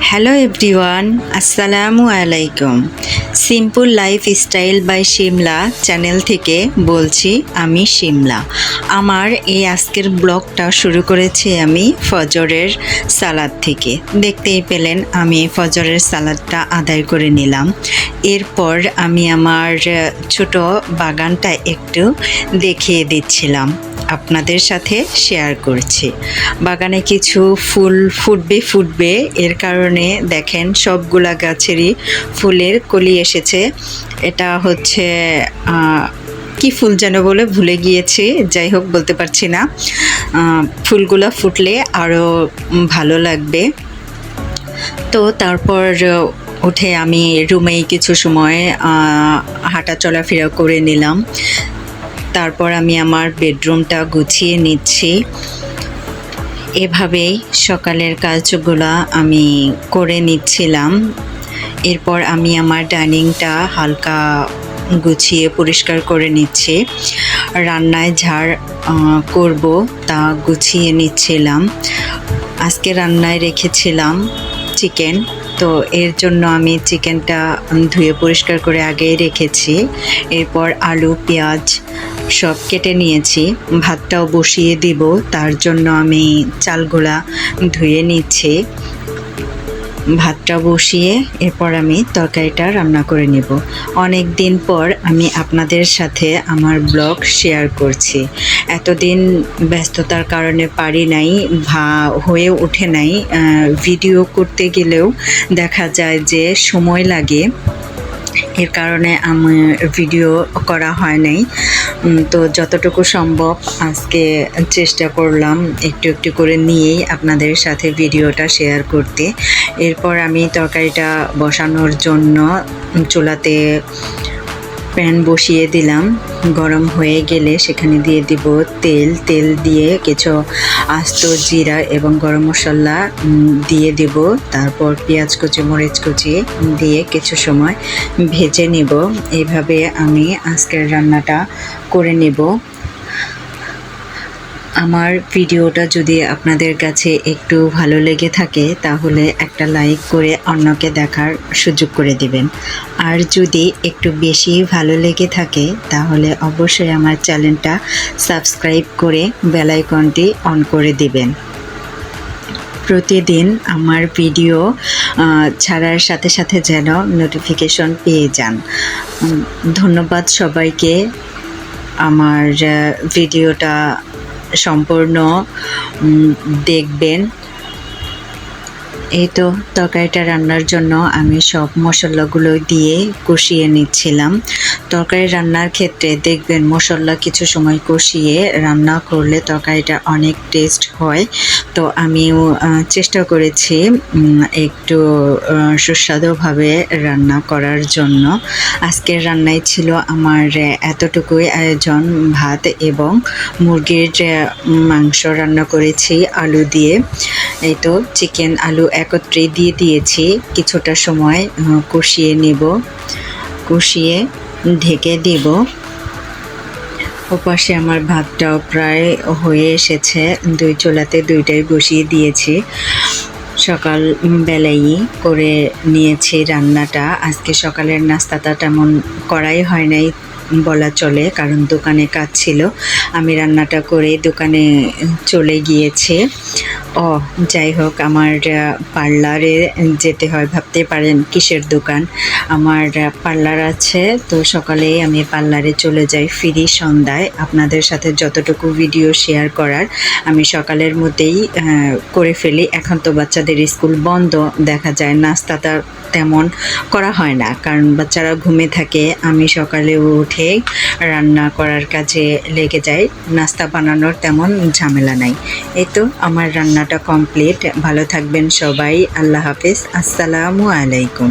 Hello everyone আসসালামু আলাইকুম simple lifestyle by Shimla channel থেকে বলছি আমি শিমলা আমার এই আজকের ব্লগটা শুরু করেছি আমি ফজরের সালাদ থেকে। দেখতেই পেলেন আমি ফজরের সালাদটা আদায় করে নিলাম। এরপর আমি আমার ছোট বাগানটা একটু দেখিয়ে দিচ্ছিলাম। আপনাদের সাথে শেয়ার করছি। বাগানে কিছু ফুল ফুটবে ফুটবে, এর কারণে দেখেন সবগুলা গাছেরই ফুলের কলি এসেছে। এটা হচ্ছে কি ফুল যেন বলে ভুলে গিয়েছি, যাই হোক বলতে পারছি না। ফুলগুলো ফুটলে আরও ভালো লাগবে। তো তারপর উঠে আমি রুমেই কিছু সময় হাঁটা চলাফেরা করে নিলাম। তারপর আমি আমার বেডরুমটা গুছিয়ে নিচ্ছি। এভাবেই সকালের কাজগুলো আমি করে নিচ্ছিলাম। এরপর আমি আমার ডাইনিংটা হালকা গুছিয়ে পরিষ্কার করে নিচ্ছি। রান্নায় ঝাড় করব তা গুছিয়ে নিচ্ছিলাম। আজকে রান্নায় রেখেছিলাম চিকেন, তো এর জন্য আমি চিকেনটা ধুয়ে পরিষ্কার করে আগেই রেখেছি। এরপর আলু, পেঁয়াজ সব কেটে নিয়েছি। ভাতটাও বসিয়ে দিব, তার জন্য আমি চালগুলা ধুয়ে নিচ্ছি। ভাতটা বসিয়ে এরপর আমি তরকারিটা রান্না করে নেব। অনেক দিন পর আমি আপনাদের সাথে আমার ব্লগ শেয়ার করছি। এতদিন ব্যস্ততার কারণে পারি নাই, ভা হয়ে ওঠে নাই। ভিডিও করতে গেলেও দেখা যায় যে সময় লাগে। এর কারণে আমার ভিডিও করা হয় নাই তো যতটুকু সম্ভব আজকে চেষ্টা করলাম একটু একটু করে নিয়েই আপনাদের সাথে ভিডিওটা শেয়ার করতে। এরপর আমি তরকারিটা বসানোর জন্য চুলাতে প্যান বসিয়ে দিলাম। গরম হয়ে গেলে সেখানে দিয়ে দিব তেল। তেল দিয়ে কিছু আস্ত জিরা এবং গরম মশলা দিয়ে দিব। তারপর পেঁয়াজ কুচি, মরিচ কুচি দিয়ে কিছু সময় ভেজে নিব। এইভাবে আমি আজকের রান্নাটা করে নেব। আমার ভিডিওটা যদি আপনাদের কাছে একটু ভালো লেগে থাকে, তাহলে একটা লাইক করে অন্যকে দেখার সুযোগ করে দিবেন। আর যদি একটু বেশি ভালো লেগে থাকে, তাহলে অবশ্যই আমার চ্যানেলটা সাবস্ক্রাইব করে বেল আইকনটি অন করে দিবেন। প্রতিদিন আমার ভিডিও ছাড়ার সাথে সাথে যেন নোটিফিকেশন পেয়ে যান। ধন্যবাদ সবাইকে। আমার ভিডিওটা সম্পূর্ণ দেখবেন। এই তো তরকারিটা রান্নার জন্য আমি সব মশলাগুলো দিয়ে কষিয়ে নিচ্ছিলাম। তরকারি রান্নার ক্ষেত্রে দেখবেন মশলা কিছু সময় কষিয়ে রান্না করলে তরকারিটা অনেক টেস্ট হয়। তো আমিও চেষ্টা করেছি একটু সুস্বাদুভাবে রান্না করার জন্য। আজকের রান্নায় ছিল আমার এতটুকুই আয়োজন, ভাত এবং মুরগির মাংস রান্না করেছি আলু দিয়ে। এই তো চিকেন, আলু একত্রে দিয়ে দিয়েছি। কিছুটা সময় কষিয়ে নেব। কষিয়ে ঢেকে দেব। ওপাশে আমার ভাতটাও প্রায় হয়ে এসেছে। দুই চোলাতে দুইটাই বসিয়ে দিয়েছি। সকাল বেলাই করে নিয়েছি রান্নাটা। আজকে সকালের নাস্তাটা তেমন করাই হয় নাই বলা চলে, কারণ দোকানে কাজ ছিল। আমি রান্নাটা করে দোকানে চলে গিয়েছে। ও, যাই হোক, আমার পার্লারে যেতে হয় ভাবতে পারেন কিসের দোকান। আমার পার্লার আছে, তো সকালেই আমি পার্লারে চলে যাই ফিরি সন্ধ্যায়। আপনাদের সাথে যতটুকু ভিডিও শেয়ার করার, আমি সকালের মধ্যেই করে ফেলি। এখন তো বাচ্চাদের স্কুল বন্ধ, দেখা যায় নাস্তাটা তেমন করা হয় না, কারণ বাচ্চারা ঘুমে থাকে। আমি সকালে উঠে রান্না করার কাজে লেগে যাই। নাস্তা বানানোর তেমন ঝামেলা নাই। এই তো, আমার রান্নাটা কমপ্লিট ভালো থাকবেন সবাই। আল্লাহ হাফেজ। আসসালামু আলাইকুম।